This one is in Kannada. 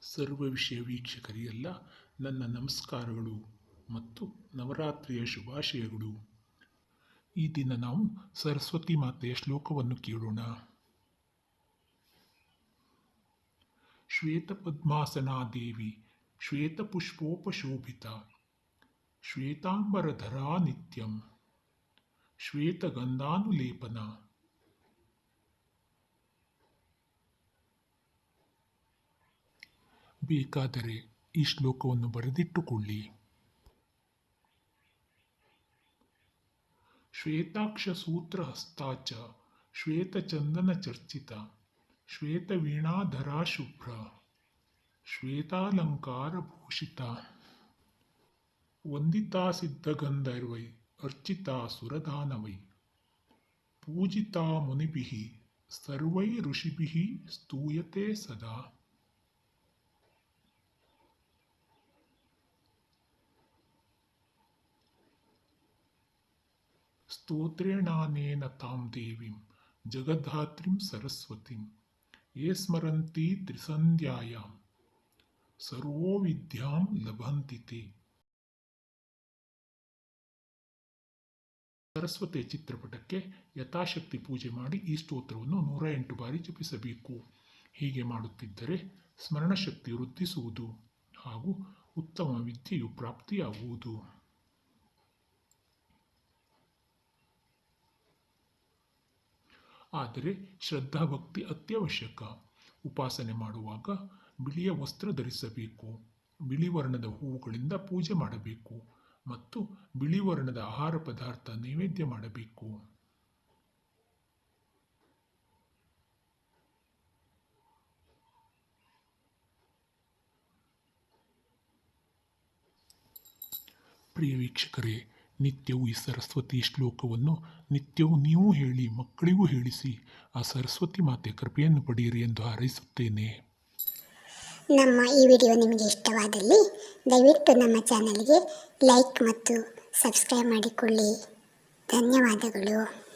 ಸರ್ವ ವಿಷಯ ವೀಕ್ಷಕರಿಗೆಲ್ಲ ನನ್ನ ನಮಸ್ಕಾರಗಳು ಮತ್ತು ನವರಾತ್ರಿಯ ಶುಭಾಶಯಗಳು. ಈ ದಿನ ನಾವು ಸರಸ್ವತಿ ಮಾತೆಯ ಶ್ಲೋಕವನ್ನು ಕೇಳೋಣ. ಶ್ವೇತಪದ್ಮಾಸನಾದೇವಿ ಶ್ವೇತಪುಷ್ಪೋಪಶೋಭಿತ ಶ್ವೇತಾಂಬರಧರಾ ನಿತ್ಯಂ ಶ್ವೇತಗಂಧಾನುಲೇಪನ ಬೇಕಾದರೆ ಈ ಶ್ಲೋಕವನ್ನು ಬರೆದಿಟ್ಟುಕೊಳ್ಳಿ. ಶ್ವೇತಾಕ್ಷ ಸೂತ್ರಹಸ್ತಾಚ ಚ ಶ್ವೇತ ಶ್ವೇತವೀಣಾಧರಾ ಶುಭ್ರ ಶ್ವೇತಾಲಂಕಾರಭೂಷಿತ ವಂದಿತಾ ಸಿದ್ಧಗಂಧರ್ವೈ ಅರ್ಚಿತಾ ಸುರದಾನವೈ ಪೂಜಿತಾ ಮುನಿಭಿ ಸರ್ವೈ ಋಷಿಭಿ ಸ್ತೂಯತೆ ಸದಾ. ಸ್ತೋತ್ರೇಣಾನೇನ ತಾಂ ದೇವಿಂ, ಜಗದ್ಧಾತ್ರಿಂ ಸರಸ್ವತಿಂ, ಯೇ ಸ್ಮರಂತಿ ತ್ರಿಸಂಧ್ಯಾಯಾಂ, ಸರ್ವೋ ವಿದ್ಯಾಂ ಲಭಂತಿ ತೇ ಸರಸ್ವತಿಯ ಚಿತ್ರಪಟಕ್ಕೆ ಯಥಾಶಕ್ತಿ ಪೂಜೆ ಮಾಡಿ ಈ ಸ್ತೋತ್ರವನ್ನು ನೂರ ಎಂಟು ಬಾರಿ ಜಪಿಸಬೇಕು. ಹೀಗೆ ಮಾಡುತ್ತಿದ್ದರೆ ಸ್ಮರಣಶಕ್ತಿ ವೃದ್ಧಿಸುವುದು ಹಾಗೂ ಉತ್ತಮ ವಿದ್ಯೆಯು ಪ್ರಾಪ್ತಿಯಾಗುವುದು. ಆದರೆ ಶ್ರದ್ಧಾಭಕ್ತಿ ಅತ್ಯವಶ್ಯಕ. ಉಪಾಸನೆ ಮಾಡುವಾಗ ಬಿಳಿಯ ವಸ್ತ್ರ ಧರಿಸಬೇಕು. ಬಿಳಿ ವರ್ಣದ ಹೂವುಗಳಿಂದ ಪೂಜೆ ಮಾಡಬೇಕು ಮತ್ತು ಬಿಳಿ ವರ್ಣದ ಆಹಾರ ಪದಾರ್ಥ ನೈವೇದ್ಯ ಮಾಡಬೇಕು. ಪ್ರಿಯ ವೀಕ್ಷಕರೇ ನಿತ್ಯವೂ ಈ ಸರಸ್ವತಿ ಶ್ಲೋಕವನ್ನು ನಿತ್ಯವೂ ನೀವು ಹೇಳಿ, ಮಕ್ಕಳಿಗೂ ಹೇಳಿಸಿ. ಆ ಸರಸ್ವತಿ ಮಾತೆ ಕೃಪೆಯನ್ನು ಪಡೆಯಿರಿ ಎಂದು ಹಾರೈಸುತ್ತೇನೆ. ನಮ್ಮ ಈ ವಿಡಿಯೋ ನಿಮಗೆ ಇಷ್ಟವಾದಲ್ಲಿ ದಯವಿಟ್ಟು ನಮ್ಮ ಚಾನಲ್ಗೆ ಲೈಕ್ ಮತ್ತು ಸಬ್ಸ್ಕ್ರೈಬ್ ಮಾಡಿಕೊಳ್ಳಿ. ಧನ್ಯವಾದಗಳು.